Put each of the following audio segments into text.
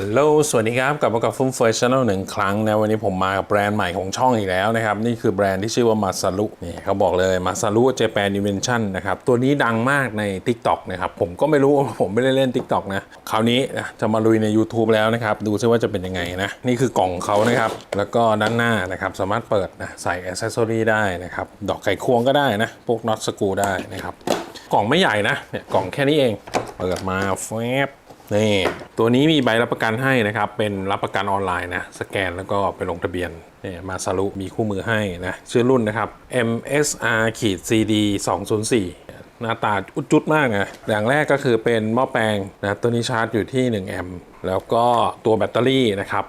ฮัลโหล สวัสดีครับ กลับมากับฟุ้มเฟยชั่นแนลหนึ่งครั้งนะ วันนี้ผมมากับแบรนด์ใหม่ของช่องอีกแล้วนะครับ นี่คือแบรนด์ที่ชื่อว่ามาซารุนี่เขาบอกเลยมาซารุเจแปนดิเมนชั่นนะครับ ตัวนี้ดังมากใน Tik t o อกนะครับ ผมก็ไม่รู้ผมไม่ได้เล่น Tik t o อกนะ คราวนี้จะมาลุยใน YouTube แล้วนะครับ ดูซิว่าจะเป็นยังไงนะ นี่คือกล่องเขานะครับ แล้วก็ด้านหน้านะครับ สามารถเปิดนะ ใส่อ c เซสซอรีได้นะครับ ดอกไขควงก็ได้นะ พวกน็อตสกรูได้นะครับ กล่องไม่ใหญ่นะ เนี่ยกล่องแค่นี้เอง เปิดมาแฟบ นี่ตัวนี้มีใบรับประกันให้นะครับ เป็นรับประกันออนไลน์นะ สแกนแล้วก็ไปลงทะเบียนนี่มาสรุมีคู่มือให้นะ ชื่อรุ่นนะครับ MSR ขีด CD 204 หน้าตาอุดจุดมากนะอย่างแรกก็คือเป็นหม้อแปลงนะตัวนี้ชาร์จอยู่ที่1แอมป์แล้วก็ตัวแบตเตอรี่นะครับ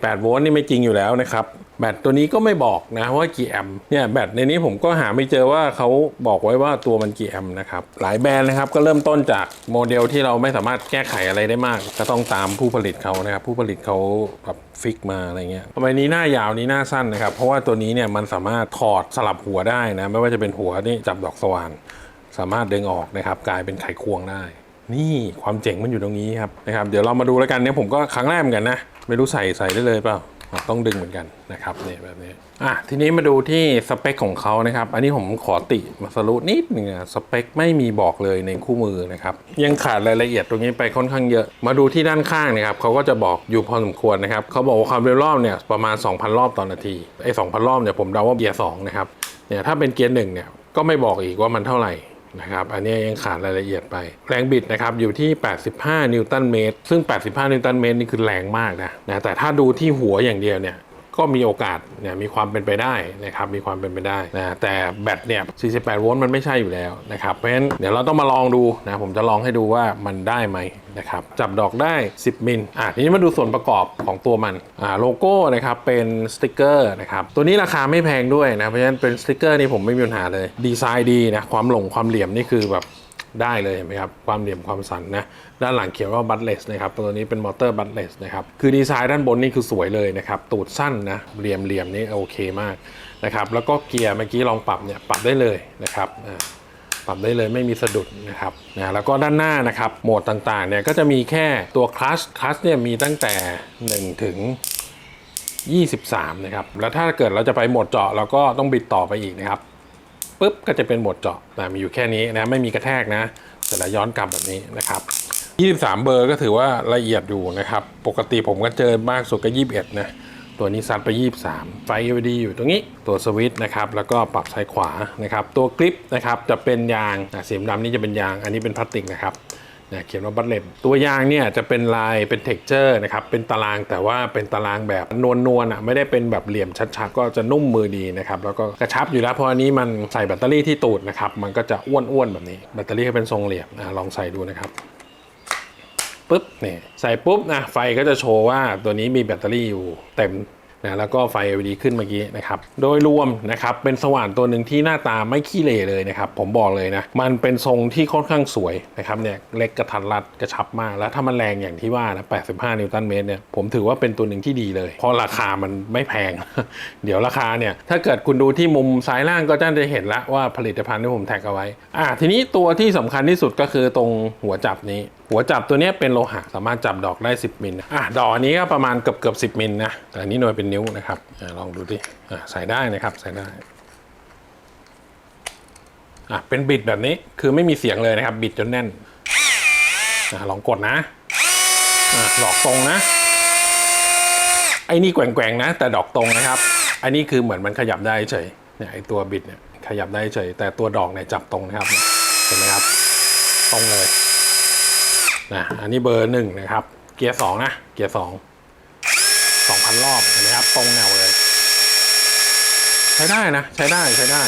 48โวลต์นี่ไม่จริงอยู่แล้วนะครับ แบตตัวนี้ก็ไม่บอกนะว่ากี่แอมป์เนี่ยแบตในนี้ผมก็หาไม่เจอว่าเขาบอกไว้ว่าตัวมันกี่แอมป์นะครับ หลายแบรนด์นะครับก็เริ่มต้นจากโมเดลที่เราไม่สามารถแก้ไขอะไรได้มาก ก็ต้องตามผู้ผลิตเขานะครับ ผู้ผลิตเขาแบบฟิกมาอะไรเงี้ยทำไมนี้หน้ายาวนี้หน้าสั้นนะครับ เพราะว่าตัวนี้เนี่ยมันสามารถถอดสลับหัวได้นะ ไม่ว่าจะเป็นหัวนี่จับดอกสว่าน สามารถดึงออกนะครับ กลายเป็นไขควงได้ นี่ความเจ๋งมันอยู่ตรงนี้ครับนะครับ เดี๋ยวเรามาดูแล้วกันเนี่ยผมก็ครั้งแรกเหมือนกันนะ ไม่รู้ใส่ใส่ได้เลยเปล่าต้องดึงเหมือนกันนะครับเนี่ยแบบนี้อะทีนี้มาดูที่สเปคของเขานะครับ อันนี้ผมขอติมาสรุปนิดนึงนะสเปคไม่มีบอกเลยในคู่มือนะครับ ยังขาดรายละเอียดตรงนี้ไปค่อนข้างเยอะ มาดูที่ด้านข้างนะครับเขาก็จะบอกอยู่พอสมควรนะครับเขาบอกว่าความเร็วรอบเนี่ยประมาณ 2,000 รอบต่อนาทีไอ้2,000 รอบเนี่ยผมเดาว่าเกียร์สองนะครับเนี่ยถ้าเป็นเกียร์หนึ่งเนี่ยก็ไม่บอกอีกว่ามันเท่าไหร่ นะครับ อันนี้ยังขาดรายละเอียดไป แรงบิดนะครับอยู่ที่ 85 นิวตันเมตร ซึ่ง 85 นิวตันเมตรนี่คือแรงมากนะนะแต่ถ้าดูที่หัวอย่างเดียวเนี่ยก็มีโอกาสเนี่ยมีความเป็นไปได้นะครับมีความเป็นไปได้นะแต่แบตเนี่ย 48 โวลต์มันไม่ใช่อยู่แล้วนะครับเพราะฉะนั้นเดี๋ยวเราต้องมาลองดูนะผมจะลองให้ดูว่ามันได้ไหม นะครับจับดอกได้ 10 มิลอะทีนี้มาดูส่วนประกอบของตัวมันอ่าโลโก้นะครับเป็นสติกเกอร์นะครับตัวนี้ราคาไม่แพงด้วยนะเพราะฉะนั้นเป็นสติกเกอร์นี่ผมไม่มีปัญหาเลยดีไซน์ดีนะความหลงความเหลี่ยมนี่คือแบบได้เลยเห็นไหมครับ ความเหลี่ยมความสันนะ ด้านหลังเขียนว่าบัตเลสนะครับ ตัวนี้เป็นมอเตอร์บัตเลสนะครับ คือดีไซน์ด้านบนนี่คือสวยเลยนะครับ ตูดสั้นนะ เหลี่ยมเหลี่ยมนี่โอเคมากนะครับ แล้วก็เกียร์เมื่อกี้ลองปรับเนี่ย ปรับได้เลยนะครับอ่า ปรับได้เลยไม่มีสะดุดนะครับนะแล้วก็ด้านหน้านะครับโหมดต่างๆเนี่ยก็จะมีแค่ตัวคลัชคลัชเนี่ยมีตั้งแต่ 1 ถึง 23 นะครับ แล้วถ้าเกิดเราจะไปโหมดเจาะเราก็ต้องบิดต่อไปอีกนะครับปุ๊บก็จะเป็นโหมดเจาะนะมีอยู่แค่นี้นะไม่มีกระแทกนะเสร็จแล้วย้อนกลับแบบนี้นะครับ23 เบอร์ก็ถือว่าละเอียดอยู่นะครับ ปกติผมก็เจอมากสุดก็ 21 นะ ตัวนี้ซัดไป 23 ไฟ LED อยู่ตรงนี้ ตัวสวิตช์นะครับ แล้วก็ปรับซ้ายขวานะครับ ตัวกริปนะครับ จะเป็นยางสีดำนี่จะเป็นยาง อันนี้เป็นพลาสติกนะครับเนี่ยเขียนว่าบัตเล็บตัวยางเนี่ยจะเป็นลายเป็นเท็กเจอร์นะครับเป็นตารางแต่ว่าเป็นตารางแบบนวลนวลๆอะไม่ได้เป็นแบบเหลี่ยมชัดๆ ก็จะนุ่มมือดีนะครับแล้วก็กระชับอยู่แล้วเพราะอันนี้มันใส่แบตเตอรี่ที่ตูดนะครับมันก็จะอ้วนๆแบบนี้แบตเตอรี่ก็เป็นทรงเหลี่ยมนะลองใส่ดูนะครับ ปุ๊บเนี่ยใส่ปุ๊บนะไฟก็จะโชว์ว่าตัวนี้มีแบตเตอรี่อยู่เต็มนะแล้วก็ไฟ LED ขึ้นเมื่อกี้นะครับ โดยรวมนะครับเป็นสว่านตัวหนึ่งที่หน้าตาไม่ขี้เหร่เลยนะครับ ผมบอกเลยนะ มันเป็นทรงที่ค่อนข้างสวยนะครับเนี่ยเล็กกระทัดรัดกระชับมาก แล้วถ้ามันแรงอย่างที่ว่านะ 85 นิวตันเมตรเนี่ยผมถือว่าเป็นตัวหนึ่งที่ดีเลย เพราะราคามันไม่แพง เดี๋ยวราคาเนี่ย ถ้าเกิดคุณดูที่มุมซ้ายล่างก็จะได้เห็นละว่าผลิตภัณฑ์ที่ผมแท็กเอาไว้อะทีนี้ตัวที่สำคัญที่สุดก็คือตรงหัวจับนี้ หัวจับตัวนี้เป็นโลหะสามารถจับดอกได้ 10 มิลอะดอกอันนี้ก็ประมาณเกือบเกือบ10มิลนะแต่อันนี้หน่วยเป็นนิ้วนะครับอลองดูดิใส่ได้นะครับใส่ได้อะเป็นบิดแบบนี้คือไม่มีเสียงเลยนะครับ บิดจนแน่นอลองกดนะอะดอกตรงนะไอ้นี่แกว่งๆนะ แต่ดอกตรงนะครับอันนี้คือเหมือนมันขยับได้เฉยเนี่ยไอ้ตัวบิดเนี่ยขยับได้เฉยแต่ตัวดอกเนี่ยจับตรงนะครับเห็นไหมครับ ตรงเลย นะอันนี้เบอร์หนึ่งนะครับ เกียร์สองนะ เกียร์สองสองพันรอบเห็นไหมครับตรงแนวเลย ใช้ได้นะ ใช้ได้ใช้ได้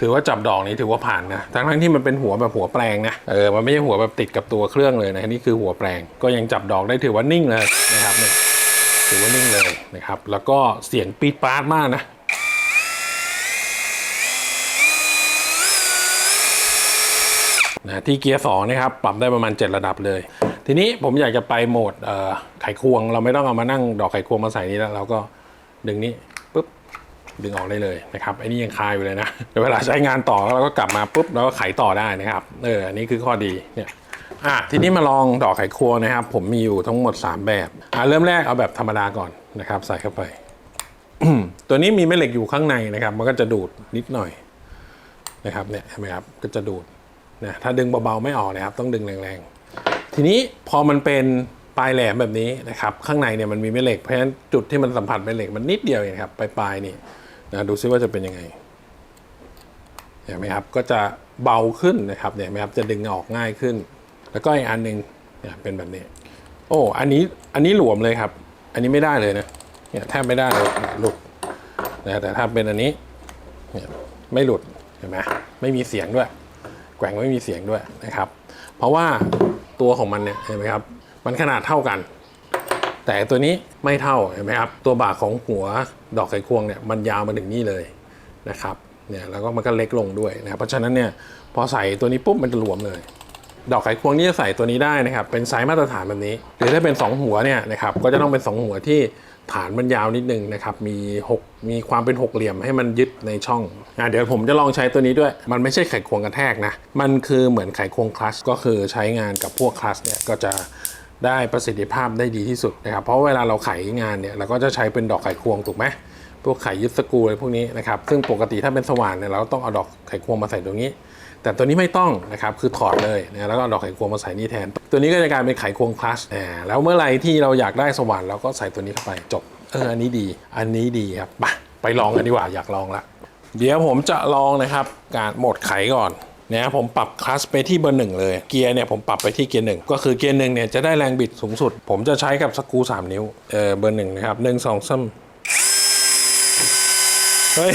ถือว่าจับดอกนี้ถือว่าผ่านนะทั้งทั้งที่มันเป็นหัวแบบหัวแปลงนะเออมันไม่ใช่หัวแบบติดกับตัวเครื่องเลยนะนี่คือหัวแปลงก็ยังจับดอกได้ถือว่านิ่งเลยนะครับเนี่ยถือว่านิ่งเลยนะครับ แล้วก็เสียงปี๊ดปาดมากนะ นะ ที่เกียร์สองนะครับปรับได้ประมาณ 7 ระดับเลย ทีนี้ผมอยากจะไปโหมดเอ่อไขควง เราไม่ต้องเอามานั่งดอกไขควงมาใส่นี้แล้ว เราก็ดึงนี้ปุ๊บดึงออกได้เลยนะครับไอ้นี่ยังคายอยู่เลยนะเวเวลาใช้งานต่อเราก็กลับมาปุ๊บเราก็ไขต่อได้นะครับเอออันนี้คือข้อดีเนี่ยอะทีนี้มาลองดอกไขควงนะครับ ผมมีอยู่ทั้งหมด 3 แบบอะเริ่มแรกเอาแบบธรรมดาก่อนนะครับ ใส่เข้าไปตัวนี้มีแม่เหล็กอยู่ข้างในนะครับ มันก็จะดูดนิดหน่อยนะครับเนี่ยเห็นไหมครับก็จะดูด นะถ้าดึงเบาๆไม่ออกนะครับ ต้องดึงแรงๆ ทีนี้พอมันเป็นปลายแหลมแบบนี้นะครับ ข้างในเนี่ยมันมีแม่เหล็กเพราะฉะนั้นจุดที่มันสัมผัสแม่เหล็กมันนิดเดียวเองครับปลายๆนี่นะดูซิว่าจะเป็นยังไงเห็นไหมครับก็จะเบาขึ้นนะครับเนี่ยเห็นไหมครับจะดึงออกง่ายขึ้น แล้วก็อีกอันหนึ่งเนี่ยเป็นแบบนี้ โอ้อันนี้อันนี้หลวมเลยครับ อันนี้ไม่ได้เลยนะเนี่ยแทบไม่ได้เลยหลุดนะแต่ถ้าเป็นอันนี้เนี่ยไม่หลุดเห็นไหมไม่มีเสียงด้วย แกว่งไม่มีเสียงด้วยนะครับ เพราะว่าตัวของมันเนี่ยเห็นไหมครับ มันขนาดเท่ากัน แต่ตัวนี้ไม่เท่าเห็นไหมครับ ตัวบากของหัวดอกไขควงเนี่ยมันยาวมาถึงนี่เลยนะครับเนี่ยแล้วก็มันก็เล็กลงด้วยนะครับเพราะฉะนั้นเนี่ยพอใส่ตัวนี้ปุ๊บมันจะหลวมเลย ดอกไขควงนี่จะใส่ตัวนี้ได้นะครับ เป็นไซส์มาตรฐานแบบนี้ หรือถ้าเป็น 2 หัวเนี่ยนะครับก็จะต้องเป็น 2 หัวที่ ฐานมันยาวนิดนึงนะครับ มี6มีความเป็นหกเหลี่ยมให้มันยึดในช่องอะเดี๋ยวผมจะลองใช้ตัวนี้ด้วย มันไม่ใช่ไขควงกระแทกนะ มันคือเหมือนไขควงคลัชก็คือใช้งานกับพวกคลัชเนี่ยก็จะได้ประสิทธิภาพได้ดีที่สุดนะครับ เพราะเวลาเราไขงานเนี่ยเราก็จะใช้เป็นดอกไขควงถูกไหมพวกไขยึดสกรูอะไรพวกนี้นะครับ ซึ่งปกติถ้าเป็นสว่านเนี่ยเราต้องเอาดอกไขควงมาใส่ตรงนี้ แต่ตัวนี้ไม่ต้องนะครับคือถอดเลยนะแล้วก็เอาดอกไขควงมาใส่นี่แทน ตัวนี้ก็จะกลายเป็นไขควงคลัชอ่าแล้วเมื่อไหร่ที่เราอยากได้สว่านเราก็ใส่ตัวนี้เข้าไปจบเอออันนี้ดี อันนี้ดีครับไปไปลองกันดีกว่าอยากลองละเดี๋ยวผมจะลองนะครับการหมดไขก่อนเนี่ยผมปรับคลัสไปที่เบอร์หนึ่งเลย เกียร์เนี่ยผมปรับไปที่เกียร์หนึ่งก็คือเกียร์หนึ่งเนี่ยจะได้แรงบิดสูงสุด ผมจะใช้กับสกูสามนิ้วเออเบอร์หนึ่งนะครับหนึ่งสองสามเฮ้ย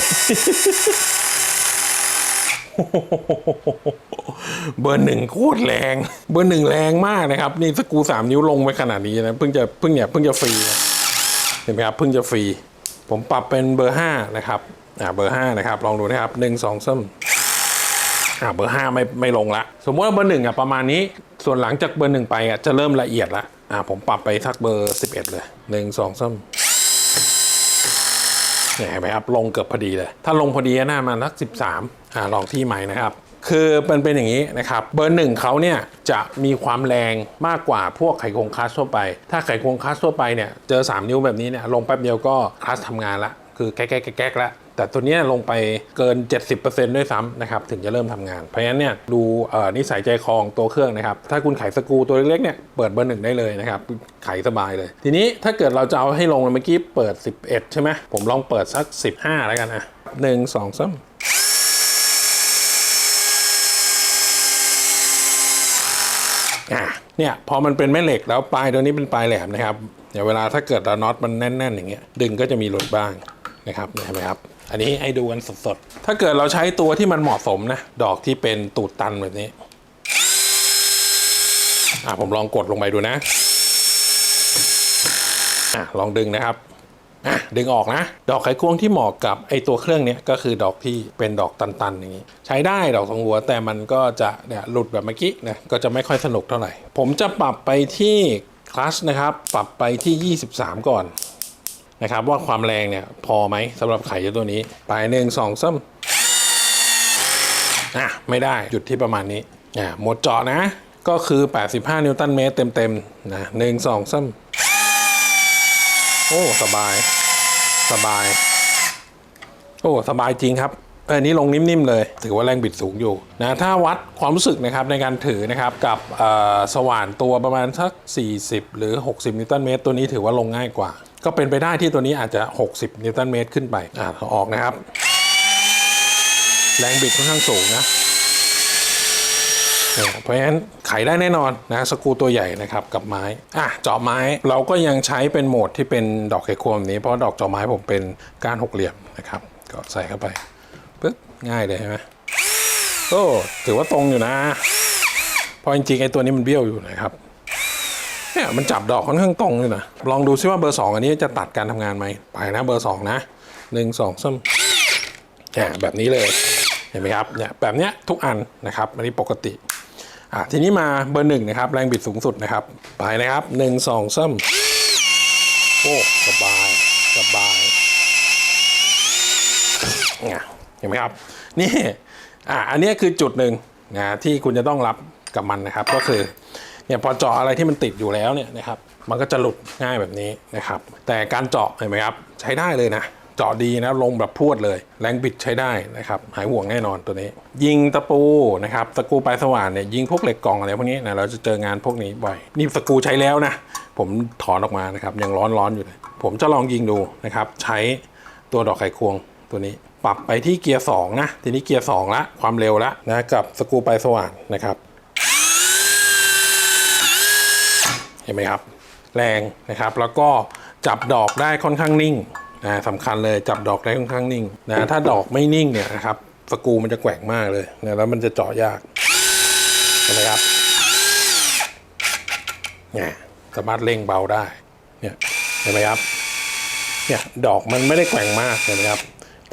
เบอร์หนึ่งโคตรแรง เบอร์หนึ่งแรงมากนะครับ นี่สกูสามนิ้วลงไปขนาดนี้นะเพิ่งจะเพิ่งเนี่ยเพิ่งจะฟรีเห็นไหมครับเพิ่งจะฟรี ผมปรับเป็นเบอร์ห้านะครับอ่าเบอร์ห้านะครับ ลองดูนะครับหนึ่งสองซ้ำอ่าเบอร์ห้าไม่ไม่ลงละ สมมติว่าเบอร์หนึ่งอะประมาณนี้ ส่วนหลังจากเบอร์หนึ่งไปอะจะเริ่มละเอียดละอ่าผมปรับไปทักเบอร์สิบเอ็ดเลยหนึ่งสองซ้ำเนี่ยเห็นไหมครับลงเกือบพอดีเลย ถ้าลงพอดีน่ามาสักสิบสาม ลองที่ใหม่นะครับคือมันเป็นอย่างนี้นะครับเบอร์หนึ่งเขาเนี่ยจะมีความแรงมากกว่าพวกไขควงคลัสทั่วไป ถ้าไขควงคลัสทั่วไปเนี่ยเจอ 3 นิ้วแบบนี้เนี่ยลงแป๊บเดียวก็คลัสทำงานละคือแก๊กแก๊กแก๊กละแต่ตัวเนี้ยลงไปเกิน 70%ด้วยซ้ำนะครับถึงจะเริ่มทำงาน เพราะฉะนั้นเนี่ยดูนิสัยใจคองตัวเครื่องนะครับ ถ้าคุณไขสกูตัวเล็กๆเนี่ยเปิดเบอร์หนึ่งได้เลยนะครับไขสบายเลย ทีนี้ถ้าเกิดเราจะเอาให้ลงเมื่อกี้เปิด 11 ใช่ไหมผมลองเปิดสัก 15 แล้วกันอะหนึ่งสองสามอะ เนี่ยพอมันเป็นแม่เหล็กแล้วปลายตัวนี้เป็นปลายแหลมนะครับเดี๋ยวเวลาถ้าเกิดเราน็อตมันแน่น ๆ อย่างเงี้ยดึงก็จะมีหลุดบ้างนะครับเนี่ยเห็นไหมครับ อันนี้ให้ดูกันสดๆ ถ้าเกิดเราใช้ตัวที่มันเหมาะสมนะ ดอกที่เป็นตูดตันแบบนี้ อะผมลองกดลงไปดูนะ อะลองดึงนะครับ อะดึงออกนะ ดอกไขควงที่เหมาะกับไอตัวเครื่องเนี้ยก็คือดอกที่เป็นดอกตันๆอย่างนี้ ใช้ได้ดอกสองหัวแต่มันก็จะเนี่ยหลุดแบบเมื่อกี้นะก็จะไม่ค่อยสนุกเท่าไหร่ ผมจะปรับไปที่คลัชนะครับปรับไปที่ 23 ก่อนนะครับว่าความแรงเนี่ยพอไหมสำหรับไข่ตัวนี้ไปหนึ่งสองซ้ำอะไม่ได้หยุดที่ประมาณนี้อะหมดเจาะนะก็คือ 85 นิวตันเมตรเต็มๆนะหนึ่งสองซ้ำ โอ้สบาย สบาย โอ้สบายจริงครับเออนี้ลงนิ่มๆเลย ถือว่าแรงบิดสูงอยู่นะถ้าวัดความรู้สึกนะครับในการถือนะครับกับสว่านตัวประมาณสัก 40 หรือ 60 นิวตันเมตร ตัวนี้ถือว่าลงง่ายกว่า ก็เป็นไปได้ที่ตัวนี้อาจจะ 60 นิวตันเมตรขึ้นไปอ่าออกนะครับ แรงบิดค่อนข้างสูงนะ เพราะฉะนั้นไขได้แน่นอนนะสกูตัวใหญ่นะครับกับไม้อะเจาะไม้เราก็ยังใช้เป็นโหมดที่เป็นดอกไขควงแบบนี้ เพราะดอกเจาะไม้ผมเป็นก้านหกเหลี่ยมนะครับก็ใส่เข้าไปปึ๊บง่ายเลยใช่ไหมโอ้ถือว่าตรงอยู่นะพราะจริงๆไอ้ตัวนี้มันเบี้ยวอยู่นะครับเนี่ยมันจับดอกค่อนข้างตรงเลยนะลองดูซิว่าเบอร์สองอันนี้จะตัดการทำงานไหมไปนะเบอร์สองนะหนึ่งสองซ้ำเนี่ยแบบนี้เลยเห็นไหมครับเนี่ยแบบเนี้ยทุกอันนะครับอันนี้ปกติ อะทีนี้มาเบอร์หนึ่งนะครับ แรงบิดสูงสุดนะครับ ไปนะครับหนึ่งสองซ้ำโอ้สบายสบายเห็นไหมครับนี่อะอันนี้คือจุดหนึ่งนะที่คุณจะต้องรับกับมันนะครับ ก็คือเนี่ยพอเจาะอะไรที่มันติดอยู่แล้วเนี่ยนะครับ มันก็จะหลุดง่ายแบบนี้นะครับ แต่การเจาะเห็นไหมครับ ใช้ได้เลยนะ จาะดีนะลงแบบพวดเลย แรงบิดใช้ได้นะครับ หายห่วงแน่นอนตัวนี้ ยิงตะปูนะครับตะกูปลายสว่านเนี่ยยิงพวกเหล็กกล่องอะไรพวกนี้นะเราจะเจองานพวกนี้บ่อยนี่ตะกูใช้แล้วนะผมถอนออกมานะครับยังร้อนร้อนอยู่เลยผมจะลองยิงดูนะครับ ใช้ตัวดอกไขควงตัวนี้ ปรับไปที่เกียร์2นะทีนี้เกียร์2ละความเร็วละนะกับสกรูปลายสว่านนะครับ เห็นไหมครับ แรงนะครับแล้วก็จับดอกได้ค่อนข้างนิ่ง นะสำคัญเลยจับดอกได้ค่อนข้างนิ่งนะถ้าดอกไม่นิ่งเนี่ยนะครับสกูมันจะแกว่งมากเลยนะแล้วมันจะเจาะยากเห็นไหมครับเนี่ยสามารถเร่งเบาได้เนี่ยเห็นไหมครับเนี่ยดอกมันไม่ได้แกว่งมากเห็นไหมครับ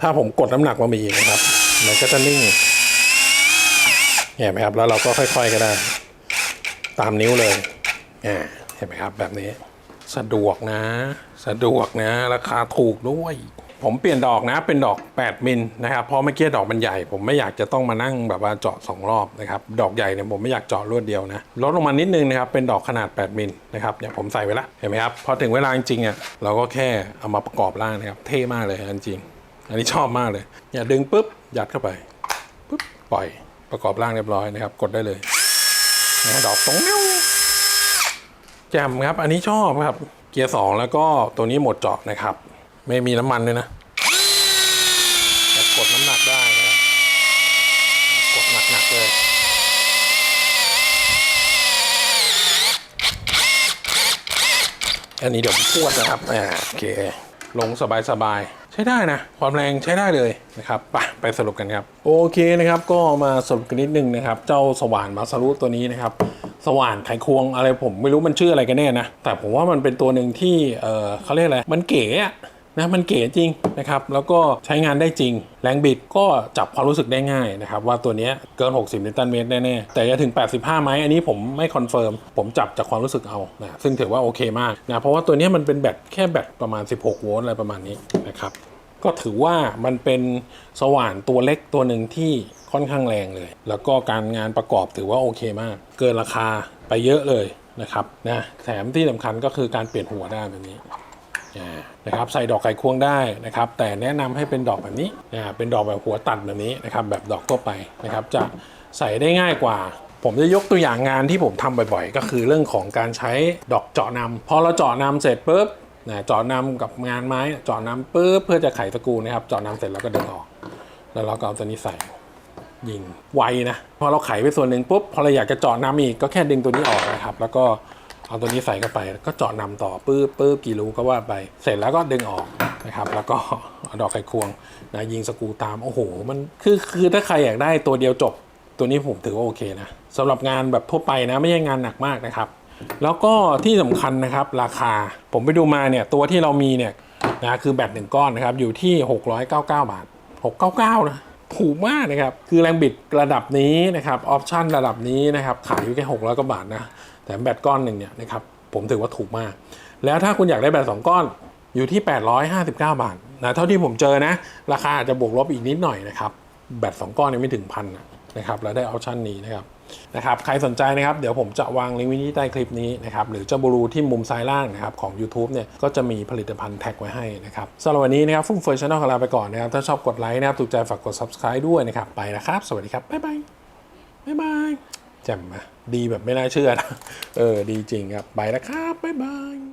ถ้าผมกดน้ำหนักมาอีกนะครับมันก็จะนิ่งเห็นไหมครับแล้วเราก็ค่อย ๆก็ได้ ตามนิ้วเลยอ่าเห็นไหมครับแบบนี้ สะดวกนะ สะดวกนะ ราคาถูกด้วย ผมเปลี่ยนดอกนะเป็นดอก 8 มิลนะครับเพราะเมื่อกี้ดอกมันใหญ่ ผมไม่อยากจะต้องมานั่งแบบว่าเจาะ 2 รอบนะครับดอกใหญ่เนี่ยผมไม่อยากเจาะรวดเดียวนะลดลงมานิดนึงนะครับเป็นดอกขนาด 8 มิลนะครับเนี่ยผมใส่ไว้ละเห็นไหมครับพอถึงเวลาจริงๆอะเราก็แค่เอามาประกอบร่างนะครับเท่มากเลยอันจริง อันนี้ชอบมากเลยอย่าดึงปุ๊บยัดเข้าไปปุ๊บปล่อยประกอบร่างเรียบร้อยนะครับ กดได้เลยดอกตรงนิ้ว แจ่มครับ อันนี้ชอบครับ เกียร์สองแล้วก็ตัวนี้หมดเจาะนะครับ ไม่มีน้ำมันเลยนะแต่กดน้ำหนักได้นะครักดหนักๆเลย อันนี้เดี๋ยวพูดนะครับอ่าโอเค ลงสบายๆ ใช้ได้นะ ความแรงใช้ได้เลยนะครับไปไปสรุปกันครับ โอเคนะครับ ก็มาสรุปกันนิดนึงนะครับ เจ้าสว่านมาสรุตัวนี้นะครับ สว่านไขควงอะไรผมไม่รู้มันชื่ออะไรกันแน่นะ แต่ผมว่ามันเป็นตัวหนึ่งที่เออเขาเรียกอะไรมันเก๋อะนะมันเก๋จริงนะครับ แล้วก็ใช้งานได้จริง แรงบิดก็จับความรู้สึกได้ง่ายนะครับ ว่าตัวนี้เกิน 60 นิวตันเมตรแน่ๆ แต่จะถึง 85ไหมอันนี้ผมไม่คอนเฟิร์ม ผมจับจากความรู้สึกเอานะซึ่งถือว่าโอเคมากนะ เพราะว่าตัวนี้มันเป็นแบตแค่แบตประมาณ 16 โวลต์อะไรประมาณนี้นะครับ ก็ถือว่ามันเป็นสว่านตัวเล็กตัวหนึ่งที่ ค่อนข้างแรงเลย แล้วก็การงานประกอบถือว่าโอเคมาก เกินราคาไปเยอะเลยนะครับนะแถมที่สำคัญก็คือการเปลี่ยนหัวได้แบบนี้อ่านะครับใส่ดอกไก่ควงได้นะครับแต่แนะนำให้เป็นดอกแบบนี้นะเป็นดอกแบบหัวตัดแบบนี้นะครับแบบดอกทั่วไปนะครับจะใส่ได้ง่ายกว่า ผมจะยกตัวอย่างงานที่ผมทำบ่อยๆ ก็คือเรื่องของการใช้ดอกเจาะนำพอเราเจาะนำเสร็จปุ๊บนะเจาะนำกับงานไม้เจาะนำปุ๊บเพื่อจะไขตะกูนะครับเจาะนำเสร็จแล้วก็ดึงออก แล้วเราก็เอาตัวนี้ใส่ ยิงไวนะ พอเราไขไปส่วนหนึ่งปุ๊บพอเราอยากจะเจาะน้ำอีกก็แค่ดึงตัวนี้ออกนะครับ แล้วก็เอาตัวนี้ใส่เข้าไปก็เจาะนำต่อปื๊บปื๊บกี่รูก็ว่าไป เสร็จแล้วก็ดึงออกนะครับ แล้วก็ดอกไขควงนะยิงสกูตามโอ้โห มันคือคือถ้าใครอยากได้ตัวเดียวจบ ตัวนี้ผมถือว่าโอเคนะสำหรับงานแบบทั่วไปนะไม่ใช่งานหนักมากนะครับ แล้วก็ที่สำคัญนะครับ ราคาผมไปดูมาเนี่ยตัวที่เรามีเนี่ยนะคือแบตหนึ่งก้อนนะครับอยู่ที่ 699 บาท 699 นะ ถูกมากนะครับ คือแรงบิดระดับนี้นะครับออปชั่นระดับนี้นะครับขายอยู่แค่600กว่าบาทนะ แต่แบตก้อนหนึ่งเนี่ยนะครับผมถือว่าถูกมาก แล้วถ้าคุณอยากได้แบตสองก้อนอยู่ที่ 859 บาทนะเท่าที่ผมเจอนะ ราคาอาจจะบวกลบอีกนิดหน่อยนะครับแบตสองก้อนเนี่ยไม่ถึงพันนะนะครับแล้วได้ออปชั่นนี้นะครับ นะครับใครสนใจนะครับเดี๋ยวผมจะวางลิงก์ไว้ที่ใต้คลิปนี้นะครับหรือเจ้าบูรูที่มุมซ้ายล่างนะครับของ YouTube เนี่ยก็จะมีผลิตภัณฑ์แท็กไว้ให้นะครับสำหรับวันนี้นะครับฟุ่มเฟือยชาแนลของเราไปก่อนนะครับถ้าชอบกดไลค์นะครับถูกใจฝากกด subscribe ด้วยนะครับไปนะครับ สวัสดีครับบ๊ายบายบ๊ายบายแจ่มมาดีแบบไม่น่าเชื่อนะเออดีจริงครับไปนะครับบ๊ายบาย